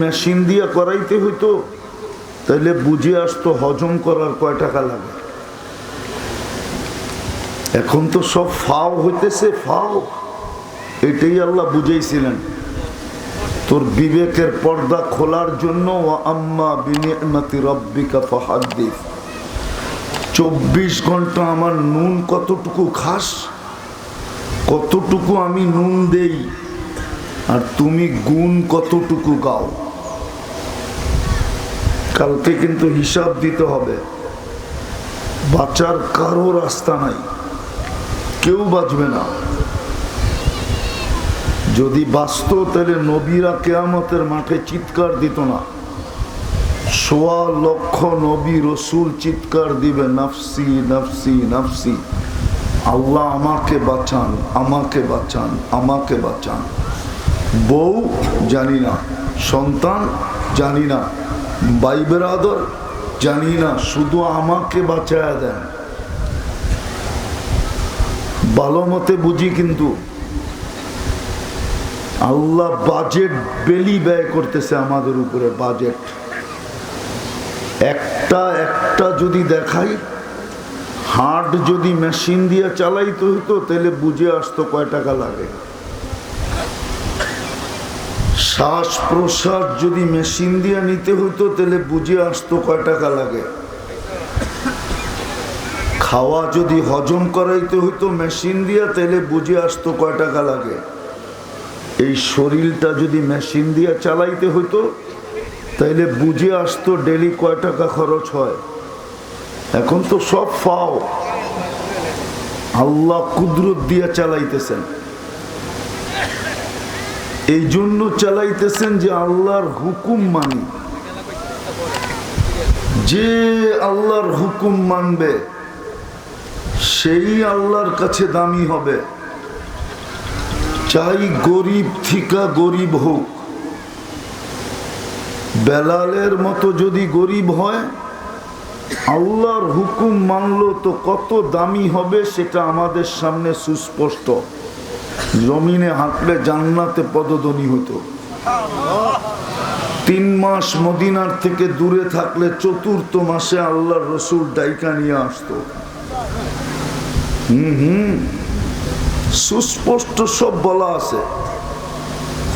Machine দিয়ে করাইতে হইতো তাহলে বুঝে আসতো হজম করার কয় টাকা লাগে। এখন তো সব ফাও হইতেছে, ফাও। এটাই আল্লাহ বুঝাইছিলেন। তোর বিবেকের পর্দা খোলার জন্য আম্মা চব্বিশ ঘণ্টা আমার নুন কতটুকু খাস, কতটুকু আমি নুন দেই, আর তুমি গুণ কতটুকু গাও। কালকে কিন্তু হিসাব দিতে হবে। বাঁচার কারও রাস্তা নাই। কেউ বাঁচবে না। যদি বাঁচত তাহলে নবীরা কেয়ামতের মাঠে চিৎকার দিত না। সোয়া লক্ষ নবী রসুল চিৎকার দিবে, নাফসি নাফসি নাফসি। আল্লাহ আমাকে বাঁচান আমাকে বাঁচান আমাকে বাঁচান। বউ জানি না, সন্তান জানি না। ভাই বেরাদর, জানি না, শুধু আমাকে বাঁচায়া দেন। ভালো মতে বুঝি কিন্তু আল্লাহ বাজেট বেলি ব্যয় করতেছে আমাদের উপরে বাজেট একটা একটা যদি দেখাই হার্ট যদি মেশিন দিয়ে চালাইতে হইতো, তাহলে বুঝে আসতো কয় টাকা লাগে। শ্বাস প্রশ্বাস যদি মেশিন দিয়ে নিতে হইতো, তাহলে বুঝে আসতো কয় টাকা লাগে। খাওয়া যদি হজম করাইতে হইতো মেশিন দিয়ে, তাহলে বুঝে আসতো কয় টাকা লাগে। এই শরীরটা যদি মেশিন দিয়ে চালাইতে হইতো তাইলে বুঝে আসতো ডেলি কয় টাকা খরচ হয়। এখন তো সব ফাও। আল্লাহ কুদরত দিয়ে চালাইতেছেন। এই জন্য চালাইতেছেন যে আল্লাহর হুকুম মানি। যে আল্লাহর হুকুম মানবে, সেই আল্লাহর কাছে দামি হবে। চাই গরিব থিকা গরিব হোক। বেলালের মতো যদি গরিব হয়, আল্লাহর হুকুম মানলো তো কত দামি হবে সেটা আমাদের সামনে সুস্পষ্ট। জমিনে হাঁটলে জান্নাতে পদধ্বনি হতো। তিন মাস মদিনার থেকে দূরে থাকলে চতুর্থ মাসে আল্লাহর রসুল ডাইকা নিয়ে আসতো। হুম হুম। সুস্পষ্ট সব বলা আছে।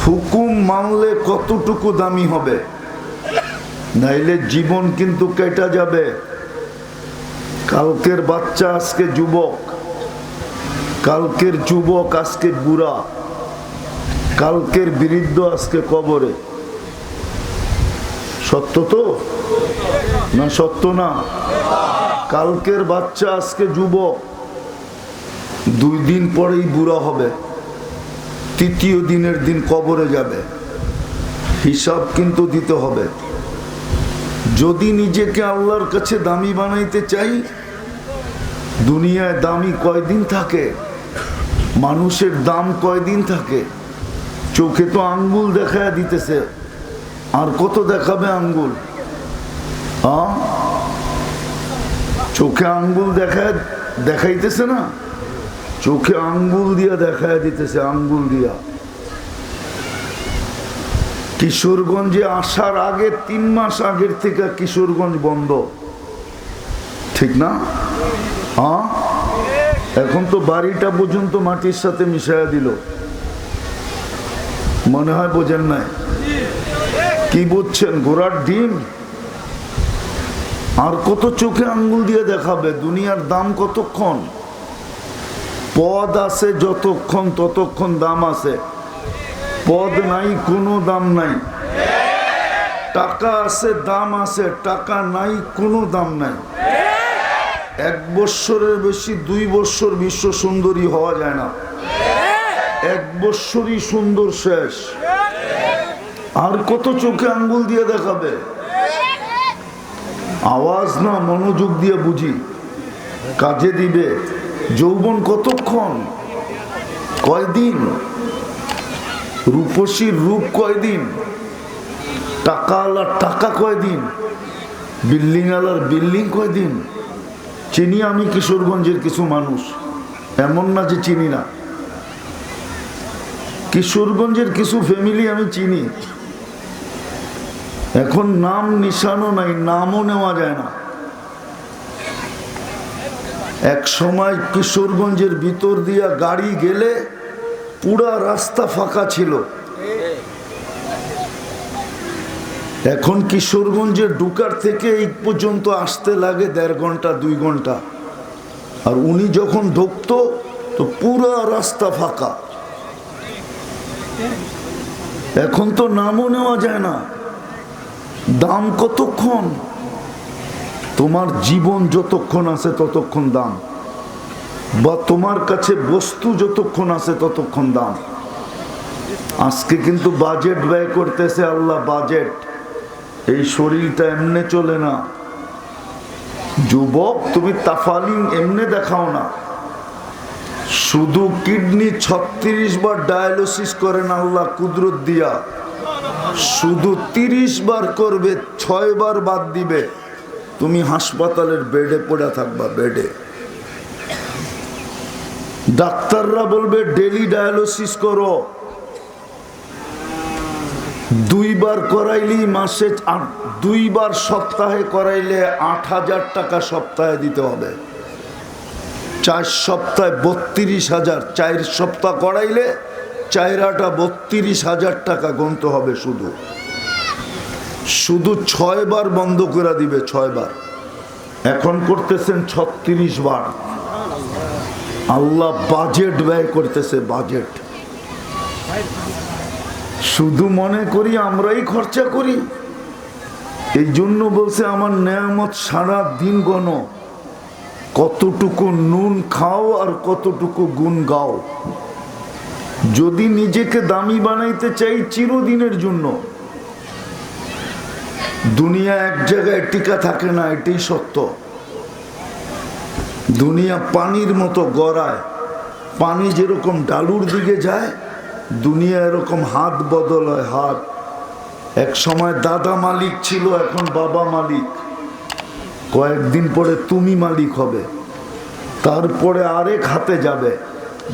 হুকুম মানলে কতটুকু দামি হবে? নাইলে জীবন কিন্তু কেটা যাবে। কালকের বাচ্চা আজকে যুবক। কালকের যুবক আজকে বুড়া, কালকের বৃদ্ধ আজকে কবরে। সত্য তো? না সত্য না? কালকের বাচ্চা আজকে যুবক, দুই দিন পরেই বুড়া হবে, তৃতীয় দিনের দিন কবরে যাবে। হিসাব কিন্তু দিতে হবে। যদি নিজেকে আল্লাহর কাছে দামি বানাইতে চাই, দুনিয়ায় দামি কয়দিন থাকে? মানুষের দাম কয়দিন থাকে? চোখে তো আঙ্গুল দেখা দিতেছে। আর কত দেখাবে আঙ্গুল? আ চোখে আঙ্গুল দেখায়, দেখাইতেছে না? চোখে আঙ্গুল দিয়া দেখা দিতেছে, আঙ্গুল দিয়া। কিশোরগঞ্জে আসার আগে তিন মাস আগের থেকে কিশোরগঞ্জ বন্ধ। ঠিক না? হ্যাঁ? এখন তো বাড়িটা পর্যন্ত মাটির সাথে মিশাইয়া দিল। মনে হয় বোঝেন নাই। কি বুঝছেন, ঘোড়ার ডিম? আর কত চোখে আঙ্গুল দিয়ে দেখাবে, দুনিয়ার দাম কতক্ষণ? পদ আছে যতক্ষণ, ততক্ষণ দাম আছে। পদ নাই, কোনো দাম নাই। টাকা আছে, দাম আছে, টাকা নাই, কোনো দাম নাই। এক বৎসরের বেশি, দুই বৎসর বিশ্ব সুন্দরী হওয়া যায় না। এক বৎসরই সুন্দর শেষ। আর কত চোখে আঙ্গুল দিয়ে দেখাবে? আওয়াজ না, মনোযোগ দিয়ে বুঝি। কাজে দিবে। যৌবন কতক্ষণ? কয়দিন? রূপসীর রূপ কয়দিন? টাকা আলার টাকা কয়দিন? বিল্ডিং আলার বিল্ডিং কয়দিন? চিনি আমি কিশোরগঞ্জের কিছু মানুষ, এমন না যে চিনি না। কিশোরগঞ্জের কিছু ফ্যামিলি আমি চিনি। এখন নাম নিশানো নাই, নামও নেওয়া যায় না। এক সময় কিশোরগঞ্জের ভিতর দিয়া গাড়ি গেলে পুরা রাস্তা ফাঁকা ছিল। এখন কিশোরগঞ্জে ডুকার থেকে এই পর্যন্ত আসতে লাগে দেড় ঘণ্টা, দুই ঘণ্টা। আর উনি যখন ঢুকতো, তো পুরা রাস্তা ফাঁকা। এখন তো নামও নেওয়া যায় না। দাম কতক্ষণ? তোমার জীবন যতক্ষণ আছে ততক্ষণ দাম। বা তোমার কাছে বস্তু যতক্ষণ আছে ততক্ষণ দাম। আজকে কিন্তু বাজেট ব্যয় করতেছে আল্লাহ বাজেট। এই শরীরটা এমনে চলে না। যুবক, তুমি তাফালিং এমনে দেখাও না। শুধু কিডনি ছত্রিশ বার ডায়ালিসিস করেন আল্লাহ কুদরত দিয়া। শুধু তিরিশ বার করবে, ছয় বার বাদ দিবে। তুমি হাসপাতালের বেডে পড়ে থাকবা, বেডে। ডাক্তাররা বলবে, ডেলি ডায়ালিসিস করো। দুইবার করাইলি মাসে দুইবার সপ্তাহে করাইলে আট হাজার টাকা সপ্তাহে দিতে হবে। চার সপ্তাহে বত্রিশ হাজার, চার সপ্তাহ করাইলে চাইরাটা বত্রিশ হাজার টাকা গুনতে হবে শুধু। শুধু ছয় বার বন্ধ করে দিবে ছয় বার। এখন করতেছেন ছত্রিশ বার। আল্লাহ বাজেট ব্যয় করতেছে বাজেট শুধু মনে করি, আমরাই খরচা করি। এই জন্য বলছে, আমার নেয়ামত সারা দিন গণ। কতটুকু নুন খাও আর কতটুকু গুণ গাও। যদি নিজেকে দামি বানাইতে চাই চিরদিনের জন্য। দুনিয়া এক জায়গায় টিকা থাকে না, এটাই সত্য। দুনিয়া পানির মতো গড়ায়, পানি যেরকম ডালুর দিকে যায় দুনিয়া এরকম হাত বদল হয়, হাত। এক সময় দাদা মালিক ছিল, এখন বাবা মালিক। কয়েকদিন পরে তুমি মালিক হবে। তারপরে আরেক হাতে যাবে।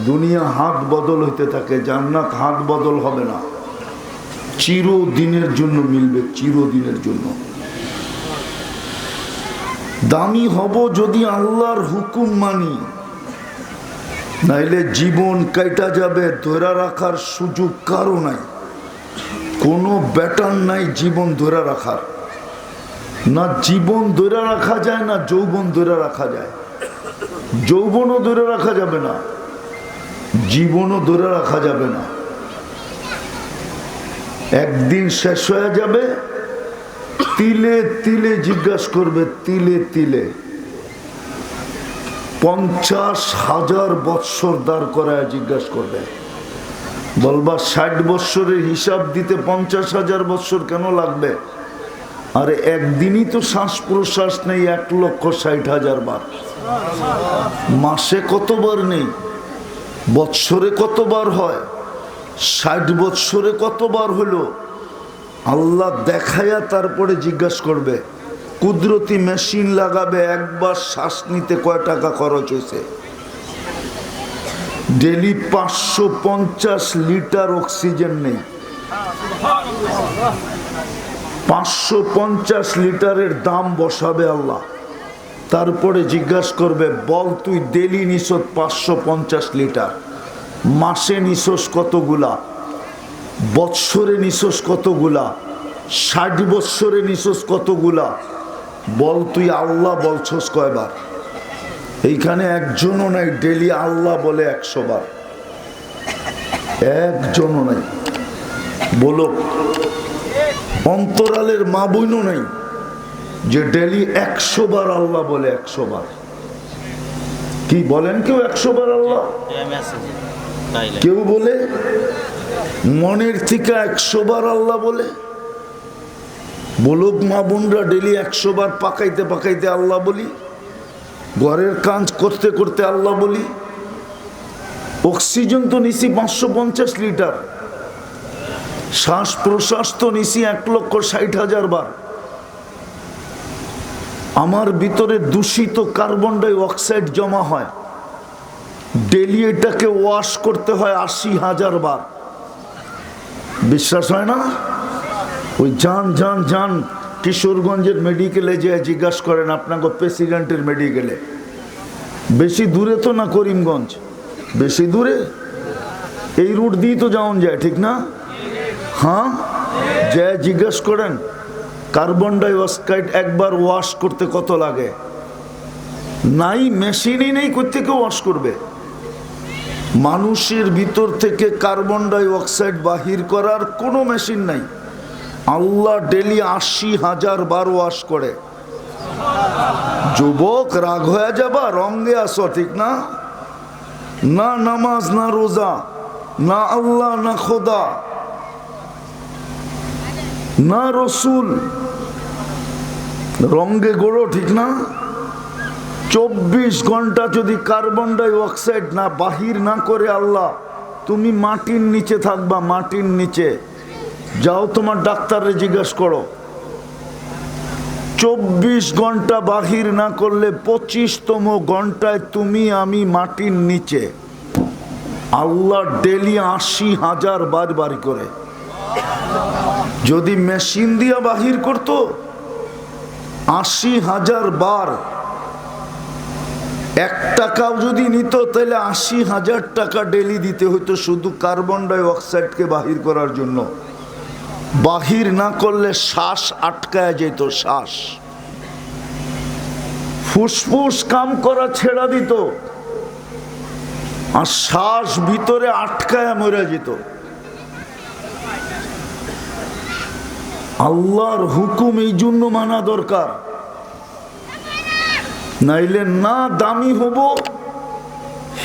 দুনিয়া হাত বদল হইতে থাকে, জান্নাত হাত বদল হবে না। চিরদিনের জন্য মিলবে, চিরদিনের জন্য। দামি হব যদি আল্লাহর হুকুম মানি। নাইলে জীবন কাইটা যাবে, ধরে রাখার সুযোগ কারও নাই। কোনো ব্যাটার নাই জীবন ধরে রাখার। না জীবন ধরে রাখা যায়, না যৌবন ধরে রাখা যায়। যৌবনও ধরে রাখা যাবে না, জীবনও ধরে রাখা যাবে না। একদিন শেষ হয়ে যাবে, তিলে তিলে জিজ্ঞাসা করবে, তিলে তিলে। পঞ্চাশ হাজার বৎসর দাঁড় করায় জিজ্ঞাসা করবে। বলবা, ষাট বৎসরের হিসাব দিতে পঞ্চাশ হাজার বৎসর কেন লাগবে? আরে, একদিনই তো শ্বাস প্রশ্বাস নেই, এক লক্ষ ষাট হাজার বার। মাসে কতবার নেই? বৎসরে কতবার হয়? ষাট বৎসরে কতবার হলো? আল্লাহ দেখায়া তারপরে জিজ্ঞাসা করবে। কুদরতি মেশিন লাগাবে, একবার শ্বাস নিতে কয় টাকা খরচ হয়েছে? ডেলি পাঁচশো পঞ্চাশ লিটার অক্সিজেন নেই। পাঁচশো পঞ্চাশ লিটারের দাম বসাবে আল্লাহ। তারপরে জিজ্ঞাসা করবে, বল তুই ডেলি নিশোস পাঁচশো পঞ্চাশ লিটার, মাসে নিশোস কতগুলা, বৎসরে নিশোস কতগুলা, ষাট বৎসরে নিশোস কতগুলা বল তুই আল্লাহ বলছস কয়বার? এইখানে একজনও নাই ডেলি আল্লাহ বলে একশো বার একজনও নাই। বলো অন্তরালের মা বইনও নাই যে ডেলি একশো বার আল্লাহ বলে একশো বার কি বলেন কেউ একশো বার আল্লাহ কেউ বলে? মনের থেকে একশো বার আল্লাহ বলে? বলুক মা বোনরা ডেলি একশো বার পাকাইতে পাকাইতে আল্লাহ বলি। ঘরের কাজ করতে করতে আল্লাহ বলি। অক্সিজেন তো নিছি পাঁচশো পঞ্চাশ লিটার। শ্বাস প্রশ্বাস তো নিছি এক লক্ষ ষাট হাজার বার। আমার ভিতরে দূষিত কার্বন ডাই অক্সাইড জমা হয়। ডেলি এটাকে ওয়াশ করতে হয় আশি হাজার বার। বিশ্বাস হয় না? ওই যান যান যান, কিশোরগঞ্জের মেডিকেলে যে জিজ্ঞাসা করেন, আপনাকে প্রেসিডেন্টের মেডিকেলে বেশি দূরে তো না করিমগঞ্জ? বেশি দূরে? এই রুট দিয়ে তো যাওয়া যায়, ঠিক না? হ্যাঁ? যে জিজ্ঞাসা করেন কার্বন ডাই অক্সাইড একবার ওয়াশ করতে কত লাগে? নাই মেশিনই নেই থেকে ওয়াশ করবে? মানুষের ভিতর থেকে কার্বন ডাই অক্সাইড বাহির করার কোনো মেশিন নাই। আল্লাহ ডেলি আশি হাজার বার ওয়াশ করে। যুবক রাগ হয়ে যাবা রঙ্গে আসো ঠিক না? না নামাজ, না রোজা, না আল্লাহ, না খোদা, না রসুল। রঙ্গে গোড়ো, ঠিক না? চব্বিশ ঘণ্টা যদি কার্বন ডাই অক্সাইড না, বাহির না করে আল্লাহ, তুমি মাটির নিচে থাকবা, মাটির নিচে। যাও তোমার ডাক্তারে জিজ্ঞেস করো। চব্বিশ ঘণ্টা বাহির না করলে পঁচিশতম ঘন্টায় তুমি, আমি মাটির নিচে। আল্লাহ ডেলি আশি হাজার বার বাড়ি করে। যদি মেশিন দিয়া বাহির করত, আশি হাজার বার। এক টাকাও যদি নিত, তাহলে আশি হাজার টাকা ডেলি দিতে হতো শুধু কার্বন ডাই অক্সাইডকে বাহির করার জন্য। বাহির না করলে শ্বাস আটকায় যেত শ্বাস। ফুসফুস কাম করা ছেড়া দিত। আর শ্বাস ভিতরে আটকায় মরে যেত। আল্লাহর হুকুম এই জন্য মানা দরকার। নাইলে না দামি হব।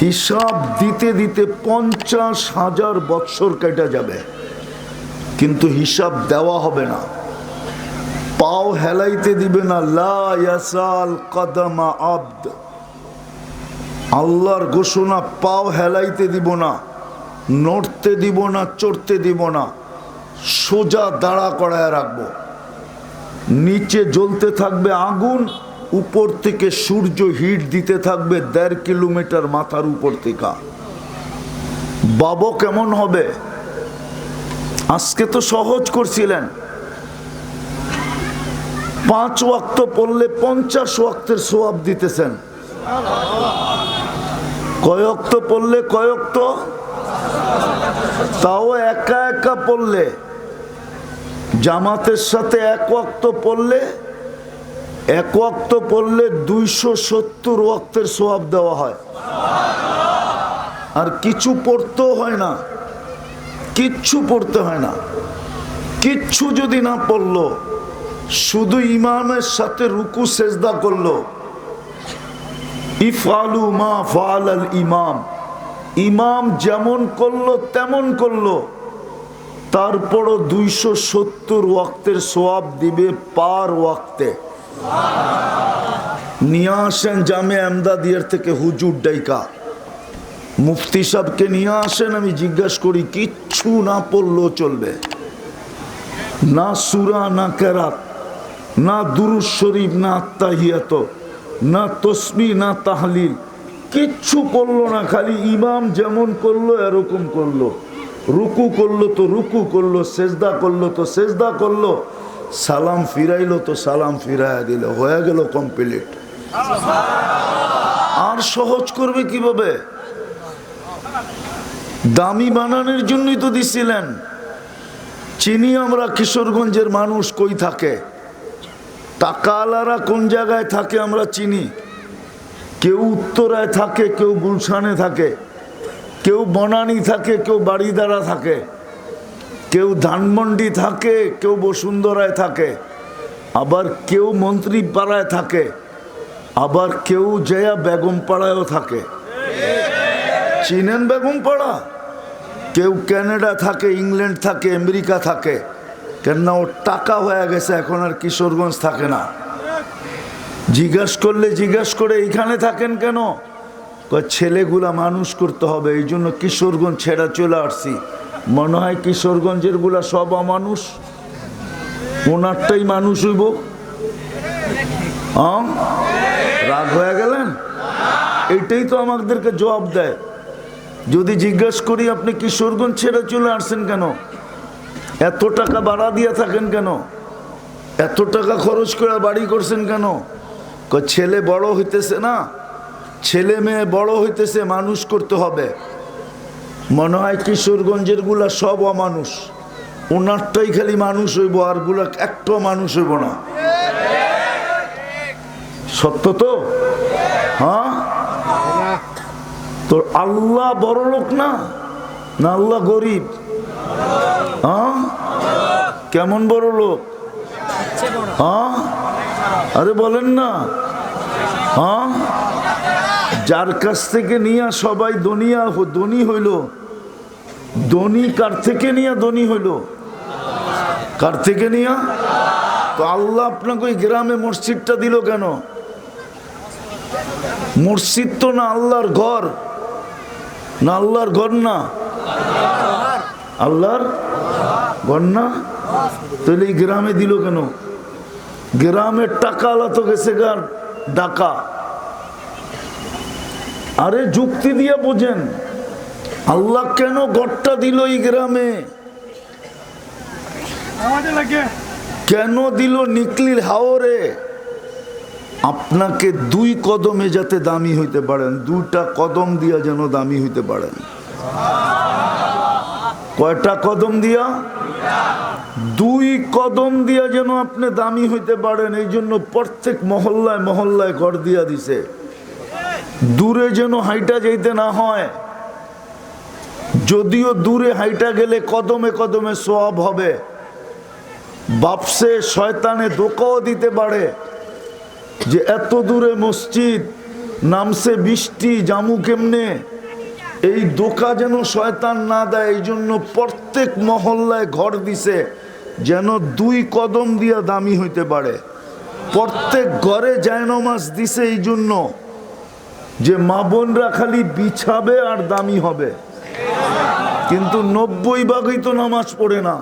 হিসাব দিতে দিতে পঞ্চাশ হাজার বৎসর কেটে যাবে। কিন্তু হিসাব দেওয়া হবে না। পাও হেলাইতে দিবে না, লা ইয়াসাল কদমা আব্দ। আল্লাহর ঘোষণা, পাও হেলাইতে দিব না, নড়তে দিব না, চড়তে দিব না, সোজা দাঁড়া করায় রাখব। নিচে জ্বলতে থাকবে আগুন, উপর থেকে সূর্য হিট দিতে থাকবে দেড় কিলোমিটার মাথার উপর থেকে। বাবো কেমন হবে? আজকে তো সহজ করছিলেন। পাঁচ ওয়াক্ত পড়লে পঞ্চাশ ওয়াক্তের সোয়াব দিতেছেন। কয়ক্ত পড়লে কয়ক্ত তাও একা একা পড়লে। জামাতের সাথে এক ওয়াক্ত পড়লে, এক ওয়াক্ত পড়লে দুইশো সত্তর ওয়াক্তের সোয়াব দেওয়া হয়। আর কিছু পড়তেও হয় না। কিচ্ছু পড়তে হয় না। কিচ্ছু যদি না পড়ল, শুধু ইমামের সাথে রুকু, সেজদা করল। ইফালু মা ফাল আল ইমাম। ইমাম যেমন করল, তেমন করল। তারপরও দুইশো সত্তর ওয়াক্তের সোয়াব দিবে পার ওয়াক্তে। নিয়ে আসেন জামে আমদাদিয়ার থেকে হুজুর ডাইকা। মুফতি সাহেবকে নিয়ে আসেন, আমি জিজ্ঞাসা করি, কিচ্ছু না পড়লেও চলবে। না সুরা, না কেরাত, না দুরুজ শরীফ, না আত্মাহিয়াত না তসবি, না তাহলিল, কিচ্ছু করল না, খালি ইমাম যেমন করল, এরকম করল। রুকু করল তো রুকু করল, সেজদা করল তো সেজদা করল, সালাম ফিরাইলো তো সালাম ফিরাইয়া দিল, হয়ে গেল কমপ্লিট আর সহজ করবে কীভাবে? দামি বানানোর জন্যই তো দিছিলেন। চিনি আমরা কিশোরগঞ্জের মানুষ কই থাকে? টাকাওয়ালারা কোন জায়গায় থাকে আমরা চিনি? কেউ উত্তরায় থাকে, কেউ গুলশানে থাকে, কেউ বনানি থাকে, কেউ বাড়িদারা থাকে, কেউ ধানমন্ডি থাকে, কেউ বসুন্ধরায় থাকে, আবার কেউ মন্ত্রী পাড়ায় থাকে, আবার কেউ জয়া বেগম পাড়ায়ও থাকে। চিনেন বেগম পাড়া। কেউ ক্যানাডা থাকে, ইংল্যান্ড থাকে, আমেরিকা থাকে, কেননা ওর টাকা হয়ে গেছে, এখন আর কিশোরগঞ্জ থাকে না। জিজ্ঞাস করলে জিজ্ঞাস করে, এইখানে থাকেন কেন? ছেলেগুলা মানুষ করতে হবে, এই জন্য কিশোরগঞ্জ ছেড়া চলে আসছি। মনে হয় কিশোরগঞ্জেরগুলা সব অমানুষ। ওনারটাই মানুষ হইব? রাগ হয়ে গেলেন? এইটাই তো আমাদেরকে জবাব দেয়। যদি জিজ্ঞেস করি, আপনি কিশোরগঞ্জ ছেড়ে চলে আসছেন কেন? এত টাকা বাড়া দিয়ে থাকেন কেন? এত টাকা খরচ করে বাড়ি করছেন কেন? ছেলে বড় হইতেছে না। ছেলে মেয়ে বড় হইতেছে, মানুষ করতে হবে। মনে হয় কিশোরগঞ্জেরগুলা সব অমানুষ। ওনারটাই খালি মানুষ হইব, আরগুলা একটাও মানুষ হইব না। সত্য তো? হ্যাঁ? তোর আল্লাহ বড় লোক না? না আল্লাহ গরিব? হ্যাঁ? কেমন বড় লোক? হ্যাঁ? আরে বলেন না। হ্যাঁ? যার কাছ থেকে নিয়ে সবাই দনিয়া ধনী হইল দনি কার থেকে নিয়ে ধনী হইল? কার থেকে নিয়ে? তো আল্লাহ আপনাকে ওই গ্রামে মসজিদটা দিল কেন? মসজিদ তো না আল্লাহর ঘর। না আল্লাহর ঘর না আল্লাহর ঘর না তাহলে এই গ্রামে দিল কেন? গ্রামের টাকা আলা তো গেছে গার ডাকা। আরে যুক্তি দিয়ে বোঝেন আল্লাহ কেন গড়টা দিল এই গ্রামে? কেন দিল নিকলির হাওরে? আপনাকে দুই কদমে যাতে দামি হইতে পারেন, দুইটা কদম দিয়া যেন দামি হইতে পারেন। কয়টা কদম দিয়া? দুই কদম দিয়া যেন আপনি দামি হইতে পারেন, এই জন্য প্রত্যেক মহল্লায় মহল্লায় ঘর দিয়া দিছে। দূরে যেন হাইটা যাইতে না হয়। যদিও দূরে হাইটা গেলে কদমে কদমে সব হবে। বাপসে শয়তানে দোকাও দিতে পারে। যে এত দূরে মসজিদ, নামছে বৃষ্টি, জামু কেমনে? এই দোকা যেন শয়তান না দেয়, এই জন্য প্রত্যেক মহল্লায় ঘর দিছে, যেন দুই কদম দিয়া দামি হইতে পারে। প্রত্যেক ঘরে জায়নমাজ দিছে এই জন্য যে মা বোনরা খালি বিছাবে আর দামি হবে। কিন্তু নব্বই ভাগই তো নামাজ পড়ে না।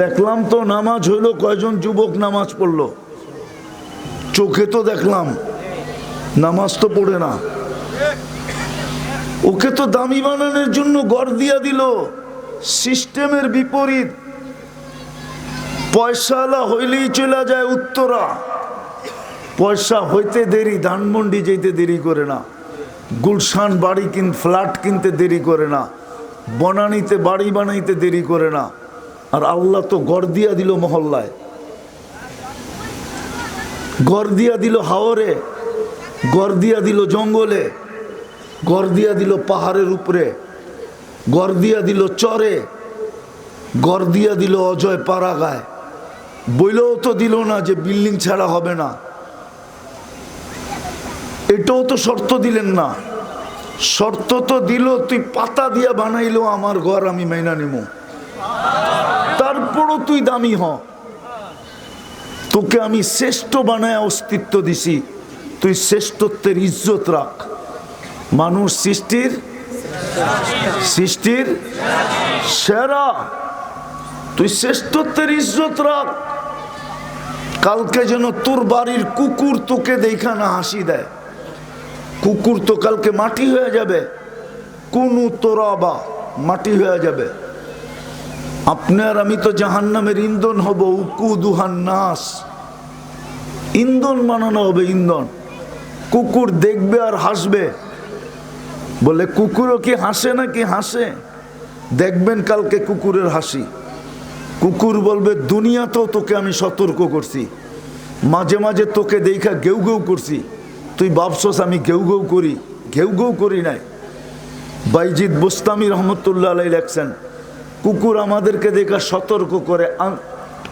দেখলাম তো নামাজ হইল কয়জন যুবক নামাজ পড়ল? চোখে তো দেখলাম, নামাজ তো পড়ে না। ওকে তো দামি বানানোর জন্য গড় দিয়া দিল, সিস্টেমের বিপরীত। পয়সাওয়ালা হইলেই চলে যায় উত্তরা। পয়সা হইতে দেরি, ধানমন্ডি যেতে দেরি করে না। গুলশান বাড়ি কিন, ফ্ল্যাট কিনতে দেরি করে না। বনানিতে বাড়ি বানাইতে দেরি করে না। আর আল্লাহ তো গড় দিয়া দিল মহল্লায়। গড় দিয়া দিল হাওরে, গড় দিয়া দিল জঙ্গলে, গড় দিয়া দিল পাহাড়ের উপরে, গড় দিয়া দিল চরে, গড় দিয়া দিল অজয় পাড়াগায়। বইলেও তো দিল না যে বিল্ডিং ছাড়া হবে না। এটাও তো শর্ত দিলেন না। শর্ত তো দিল, তুই পাতা দিয়া বানাইলো আমার ঘর, আমি মাইনা নিব তারপরও তুই দামি হ। তোকে আমি শ্রেষ্ঠ বানায় অস্তিত্ব দিছি। তুই শ্রেষ্ঠত্বের ইজ্জত রাখ। মানুষ সৃষ্টির সৃষ্টির সেরা। তুই শ্রেষ্ঠত্বের ইজ্জত রাখ। কালকে যেন তোর বাড়ির কুকুর তোকে দেখা না হাসি দেয়। কুকুর তো কালকে মাটি হয়ে যাবে। কোন তোরা বা মাটি হয়ে যাবে। আপনার আমি তো জাহান্নামের ইন্ধন হব উকু দুহান নাস। ইন্ধন বানানো হবে, ইন্ধন। কুকুর দেখবে আর হাসবে। বলে, কুকুরও কি হাসে নাকি হাসে? দেখবেন কালকে কুকুরের হাসি। কুকুর বলবে, দুনিয়াতেও তোকে আমি সতর্ক করছি। মাঝে মাঝে তোকে দেখা গেউ গেউ করছি। তুই ভাবছস আমি ঘেউ ঘেউ করি। ঘেউ ঘেউ করি নাই। বাইজিৎ বোস্তামি রহমতুল্লাহ আলাই লেখছেন, কুকুর আমাদেরকে দেখা সতর্ক করে, আন-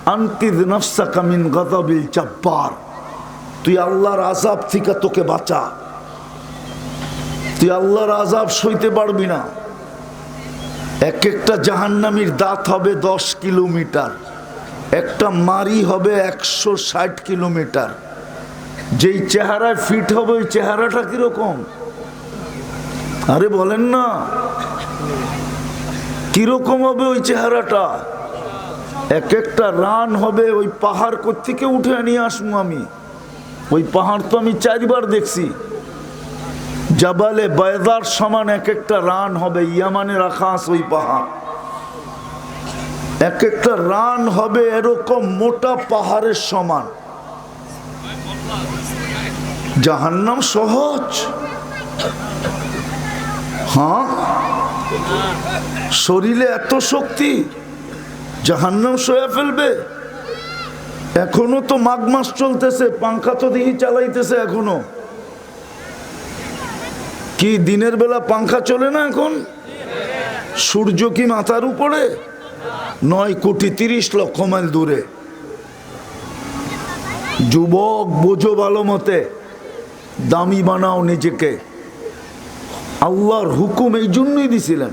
আনকিদ নফসা কামিন গদাবিল চাব্বার তুই আল্লাহর আজাব থেকে তোকে বাঁচা। তুই আল্লাহর আজাব সইতে পারবি না। এক একটা জাহান্নামির দাঁত হবে দশ কিলোমিটার। একটা মারি হবে একশো ষাট কিলোমিটার। যেই চেহারায় ফিট হবে, ওই চেহারাটা কীরকম? আরে বলেন না। কীরকম হবে ওই চেহারাটা? এক একটা রান হবে, ওই পাহাড় থেকে উঠে নিয়ে আসব আমি? ওই পাহাড় তো আমি চারবার দেখছি। জাবালে বায়দার সমান এক একটা রান হবে, ইয়ামানে রাখা ওই পাহাড়। এক একটা রান হবে এরকম মোটা পাহাড়ের সমান। জাহান্নাম সহজ। হ্যাঁ? শরীরে এত শক্তি, জাহান্নাম সয়ে ফেলবে। এখনও তো মাঘ মাস চলতেছে পাঙ্খা তো দেখি চালাইতেছে এখনও। কি দিনের বেলা পাঙ্খা চলে না এখন? সূর্য কি মাথার উপরে? নয় কোটি তিরিশ লক্ষ মাইল দূরে। যুবক, বোঝো ভালো মতে, দামি বানাও নিজেকে। আল্লাহর হুকুম এই জন্যই দিছিলেন।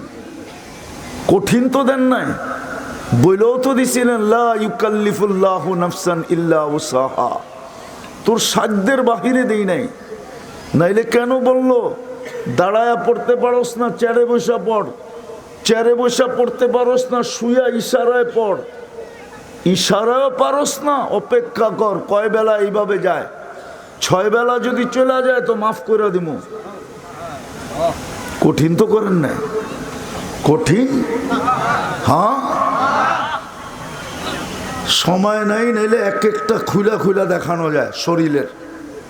কঠিন তো দেন নাই। বইলেও তো দিছিলেন ইউকাল্লিফুল্লাহু নাফসান তোর সাধ্যের বাহিরে দেই নাই। নাইলে কেন বলল? দাঁড়ায়া পড়তে পারোস না, চেয়ারে বসা পড়। চেয়ারে বসা পড়তে পারোস না, শুয়া ইশারায় পড়। ইশারায় পারোস না, অপেক্ষা কর, কয় বেলা এইভাবে যায়? ছয় বেলা যদি চলে যায় তো মাফ করে দিব। কঠিন তো করেন না কঠিন? হ্যাঁ? সময় নাই, নাইলে এক একটা খুলা খুলা দেখানো যায় শরীরের।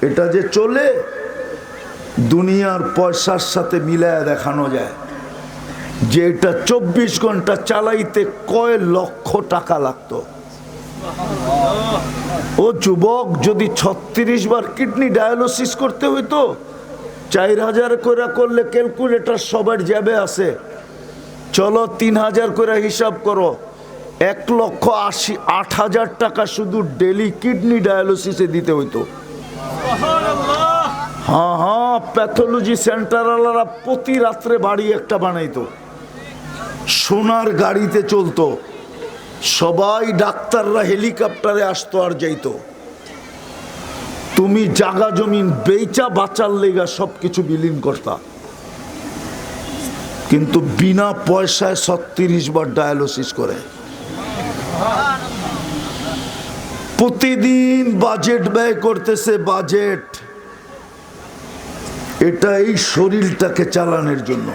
এটা যে চলে, দুনিয়ার পয়সার সাথে মিলায় দেখানো যায়। যে এটা চব্বিশ ঘণ্টা চালাইতে কয় লক্ষ টাকা লাগতো। ও যুবক, যদি ছত্রিশ বার কিডনি ডায়ালিসিস করতে হইতো, চার হাজার করে করলে ক্যালকুলেটার সবার যাবে আছে। চলো তিন হাজার করে হিসাব করো। এক লক্ষ আশি আট হাজার টাকা শুধু ডেলি কিডনি ডায়ালিসিসে দিতে হইতো। হ্যাঁ হ্যাঁ প্যাথোলজি সেন্টারওয়ালারা প্রতি রাত্রে বাড়ি একটা বানাইতো। সোনার গাড়িতে চলতো। সবাই ডাক্তাররা হেলিকপ্টারে আসতো আর যাইতো। তুমি জাগা জমিন বেচা বাঁচার লেগা সব কিছু বিলীন করতা। কিন্তু বিনা পয়সায় ছত্রিশ বার ডায়ালিসিস করে। প্রতিদিন বাজেট ব্যয় করতেছে বাজেট এটা এই শরীরটাকে চালানোর জন্য।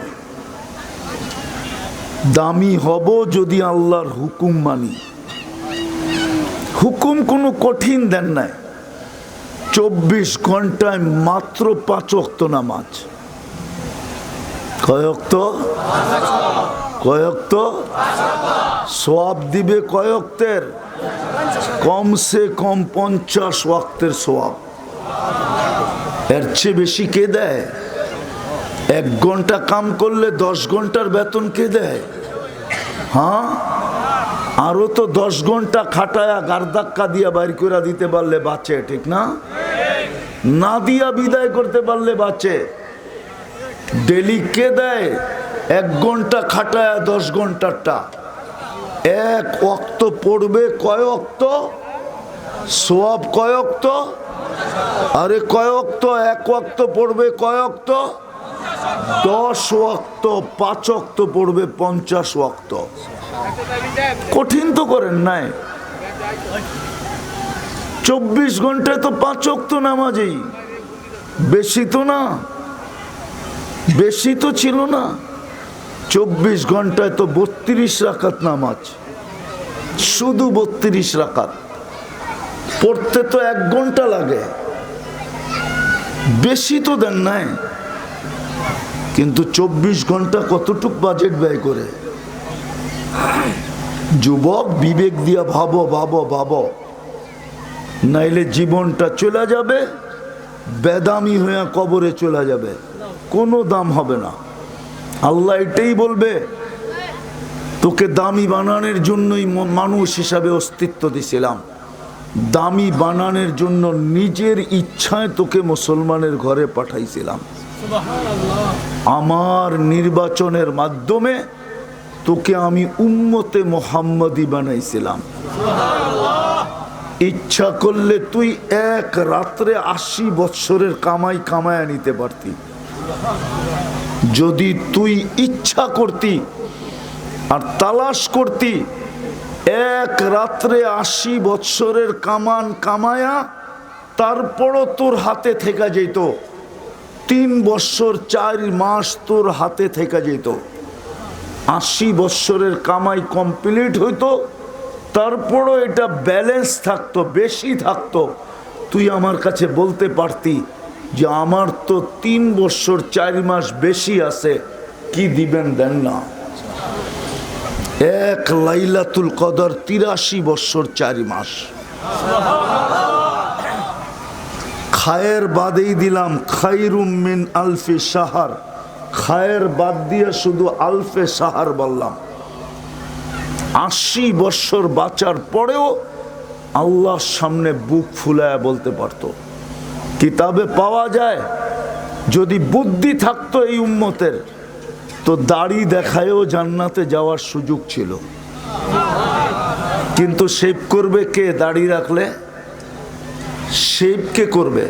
দামি হব যদি আল্লাহর হুকুম মানি। হুকুম কোনো কঠিন দেন নাই। চব্বিশ ঘন্টায় মাত্র পাঁচ অক্ত নামাজ। কয়ক্ত কয়ক্ত সব দিবে কয়ক্তের। কমসে কম পঞ্চাশ ওয়াক্তের সোয়াব এর চেয়ে বেশি কে দেয়? এক ঘণ্টা কাম করলে দশ ঘণ্টার বেতন কে দেয়? হ্যাঁ? আরও তো দশ ঘণ্টা খাটায়া গারদাক্কা দিয়া বাইর করে দিতে পারলে বাঁচে, ঠিক না? না দিয়া বিদায় করতে পারলে বাঁচে। ডেলি কে দেয়? এক ঘণ্টা খাটায়, দশ ঘন্টারটা। এক অক্ত পড়বে, কয় অক্ত? সোয়াব কয় অক্ত? আরে কয় অক্ত? এক অক্ত পড়বে, কয় অক্ত? দশ ওয়াক্ত পাঁচ অক্ত পড়বে, পঞ্চাশ ওয়াক্ত কঠিন তো করেন নাই। চব্বিশ ঘন্টায় তো পাঁচ অক্ত নামাজেই। বেশি তো না। বেশি তো ছিল না। চব্বিশ ঘন্টায় তো বত্রিশ রাকাত নামাজ। শুধু বত্রিশ রাকাত। পড়তে তো এক ঘণ্টা লাগে। বেশি তো দেন নাই। কিন্তু চব্বিশ ঘণ্টা কতটুক বাজেট ব্যয় করে? যুবক বিবেক দিয়া ভাবো ভাবো ভাবো। নাইলে জীবনটা চলে যাবে, বেদামি হয়ে কবরে চলে যাবে। কোনো দাম হবে না। আল্লাহ এটাই বলবে, তোকে দামি বানানোর জন্যই মানুষ হিসাবে অস্তিত্ব দিছিলাম। দামি বানানোর জন্য নিজের ইচ্ছায় তোকে মুসলমানের ঘরে পাঠাইছিলাম। আমার নির্বাচনের মাধ্যমে তোকে আমি উম্মতে মোহাম্মদি বানাইছিলাম। ইচ্ছা করলে তুই এক রাত্রে আশি বৎসরের কামাই কামায় নিতে পারতি। যদি তুই ইচ্ছা করতি আর তালাশ করতি, এক রাত্রে আশি বৎসরের কামান কামায়া তারপরও তোর হাতে থেকে যেত। তিন বৎসর চার মাস তোর হাতে থেকে যেত। আশি বৎসরের কামাই কমপ্লিট হইতো, তারপরও এটা ব্যালেন্স থাকতো, বেশি থাকতো। তুই আমার কাছে বলতে পারতি যে আমার তো তিন বৎসর চার মাস বেশি আছে, কি দিবেন দেন না? এক লাইলাতুল কদর তিরাশি বৎসর চারি মাস। খায়ের বাদেই দিলাম খাইরুম মিন আলফি সাহার খায়ের বাদ দিয়ে শুধু আলফে সাহার বললাম। আশি বৎসর বাঁচার পরেও আল্লাহর সামনে বুক ফুলায় বলতে পারতো। কিতাবে পাওয়া যায়, যদি বুদ্ধি থাকতো এই উম্মতের, তো দাড়ি দেখায়ও জান্নাতে যাওয়ার সুযোগ ছিল। কিন্তু শেভ করবে কে দাড়ি রাখলে? শেভ কে করবে।